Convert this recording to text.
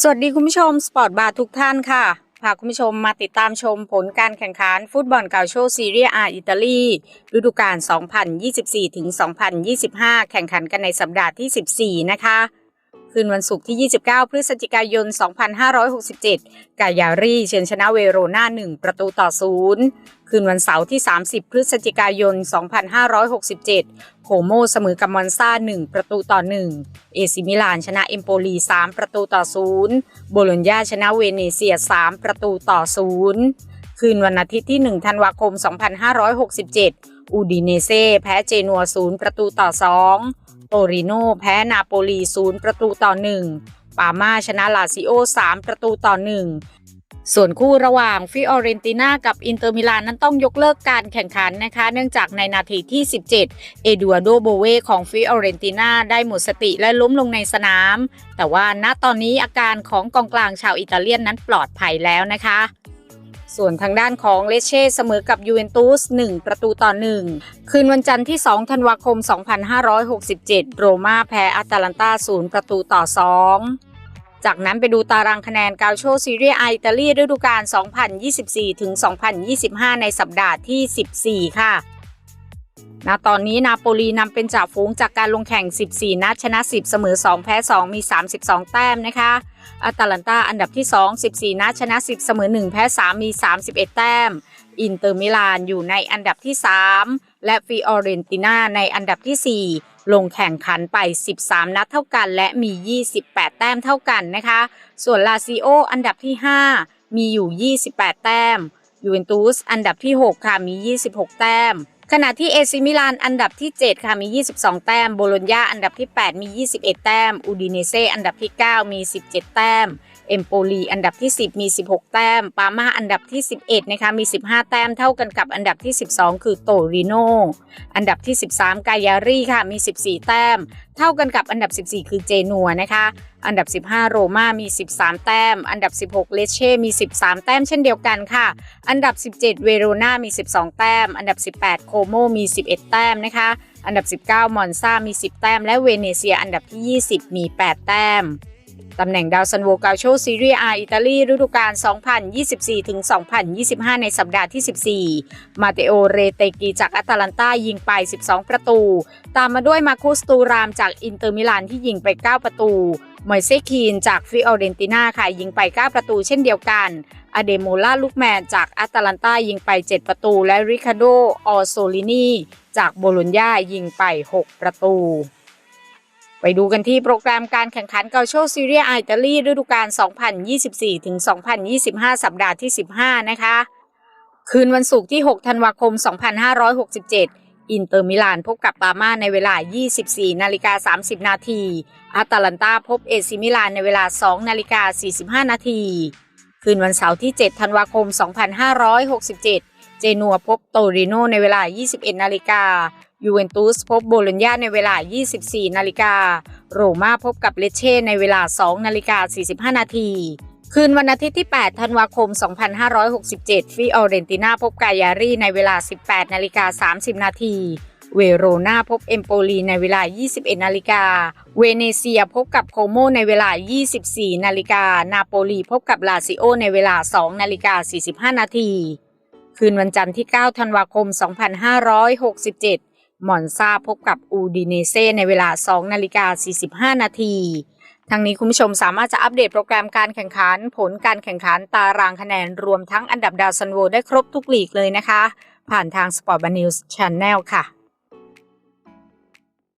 สวัสดีคุณผู้ชมสปอร์ตบาร์ทุกท่านค่ะพาคุณผู้ชมมาติดตามชมผลการแข่งขันฟุตบอลกาโชซีเรียอาอิตาลีฤดูกาล 2024-2025 แข่งขันกันในสัปดาห์ที่ 14 นะคะ คืนวันศุกร์ที่ 29 พฤศจิกายน 2567 กายารีเชิญชนะเวโรนา1 ประตูต่อ0คืนวันเสาร์ที่ 30 พฤศจิกายน 2567 โคโมเสมอกับมอนซา1 ประตูต่อ 1 เอซิมิลานชนะเอมโปลี 3 ประตูต่อ 0 โบโลญญาชนะเวเนเซีย 3 ประตูต่อ 0 คืนวันอาทิตย์ที่ 1 ธันวาคม 2567 อูดิเนเซ่แพ้เจนัว 0 ประตูต่อ 2 โตริโนแพ้นาโปลี 0 ประตูต่อ 1 ปาม่าชนะลาซิโอ 3 ประตูต่อ 1 ส่วนคู่ระหว่างฟิออเรนติน่ากับอินเตอร์มิลานนั้นต้องยกเลิกการแข่งขันนะคะ เนื่องจากในนาทีที่ 17 เอดัวโดโบเวของฟิออเรนติน่าได้หมดสติและล้มลงในสนาม แต่ว่าณตอนนี้อาการของกองกลางชาวอิตาเลียนนั้นปลอดภัยแล้วนะคะ ส่วนทางด้านของเลเช่เสมอกับยูเวนตุส1ประตูต่อ 1 คืนวันจันทร์ที่ 2 ธันวาคม 2567 โรม่าแพ้อาตาลันตา0ประตูต่อ 2จากนั้นไปดูตารางคะแนนกาโชซีเรียอิตาลีฤดูกาล 2024ถึง2025 ในสัปดาห์ที่ 14 ค่ะ ณตอนนี้นาโปลีนำเป็นจ่าฝูงจากการลงแข่ง 14 นัดชนะ 10 เสมอ 2 แพ้ 2 มี 32 แต้มนะคะอาตาลันตาอันดับที่ 2 14 นัดชนะ 10 เสมอ 1 แพ้ 3 มี 31 แต้ม อินเตอร์มิลานอยู่ในอันดับที่ 3 และฟิออเรนติน่าในอันดับที่ 4ลงแข่งขันไป 13 นัดเท่ากันและมี 28 แต้มเท่ากันนะคะ ส่วนลาซิโออันดับที่ 5 มีอยู่ 28 แต้ม ยูเวนตุสอันดับที่ 6 ค่ะ มี 26 แต้ม ขณะที่เอซิมิลานอันดับที่ 7 ค่ะ มี 22 แต้ม โบโลญญาอันดับที่ 8 มี 21 แต้ม อูดิเนเซอันดับที่ 9 มี 17 แต้ม เอมโปลีอันดับที่ 10 มี 16 แต้ม ปามาอันดับที่ 11 นะคะ มี 15 แต้มเท่ากันกับอันดับที่ 12 คือโตริโน อันดับที่ 13 กายารีค่ะ มี 14 แต้ม เท่ากันกับอันดับ 14 คือเจนัวนะคะ อันดับ 15 โรม่ามี 13 แต้ม อันดับ 16 เลเช่ มี 13 แต้มเช่นเดียวกันค่ะ อันดับ 17 เวโรนามี 12 แต้ม อันดับ 18 โคโม มี 11 แต้มนะคะ อันดับ 19 มอนซามี 10 แต้ม และเวเนเซีย อันดับที่ 20 มี 8 แต้ม ตำแหน่งดาวซันโวกาโชซีเรียอาอิตาลีฤดูกาล 2024ถึง2025 ในสัปดาห์ที่ 14 มาเตโอ เรเตกีจากอาตาลันตายิงไป 12 ประตู ตามมาด้วยมาคุสตูรามจากอินเตอร์มิลานที่ยิงไป 9 ประตูมอยเซคีนจากฟิออเรนติน่าค่ะยิงไป 9 ประตูเช่นเดียวกันอเดโมล่าลูกแมนจากอาตาลันตายิงไป 7 ประตู และริคาโด ออโซลินีจากโบโลญญายิงไป 6 ประตู ไปดูกันที่โปรแกรมการแข่งขันเกาโชซีเรียอิตาลีฤดูกาล 2024ถึง2025 สัปดาห์ที่ 15 นะคะ คืนวันศุกร์ที่ 6 ธันวาคม 2567 อินเตอร์มิลานพบกับปาม่าในเวลา 24 นาฬิกา 30 นาทีอาตาลันตาพบเอซิมิลานในเวลา 2 นาฬิกา 45 นาที คืนวันเสาร์ที่ 7 ธันวาคม 2567 เจนัวพบโตริโนในเวลา 21 นาฬิกา ยูเวนตุสพบโบโลญญาในเวลา 24 นาฬิกา โรม่าพบกับเลเช่ในเวลา 2 นาฬิกา 45 นาที คืนวันอาทิตย์ที่ 8 ธันวาคม 2567 ฟิออเรนติน่าพบกายารีในเวลา 18 นาฬิกา 30 นาทีเวโรนาพบเอมโปลีในเวลา 21 นาฬิกา เวเนเซียพบกับโคโมในเวลา 24 นาฬิกา นาโปลีพบกับลาซิโอในเวลา 2 นาฬิกา 45 นาที คืนวันจันทร์ที่ 9 ธันวาคม 2567 มอนซาพบกับอูดิเนเซในเวลา 2 นาฬิกา 45 นาทีทั้งนี้คุณผู้ชมสามารถจะอัปเดตโปรแกรมการแข่งขัน ผลการแข่งขันตารางคะแนนรวมทั้งอันดับดาวซันโวได้ครบทุกลีกเลยนะคะ ผ่านทาง Sport b a n News Channel ค่ะ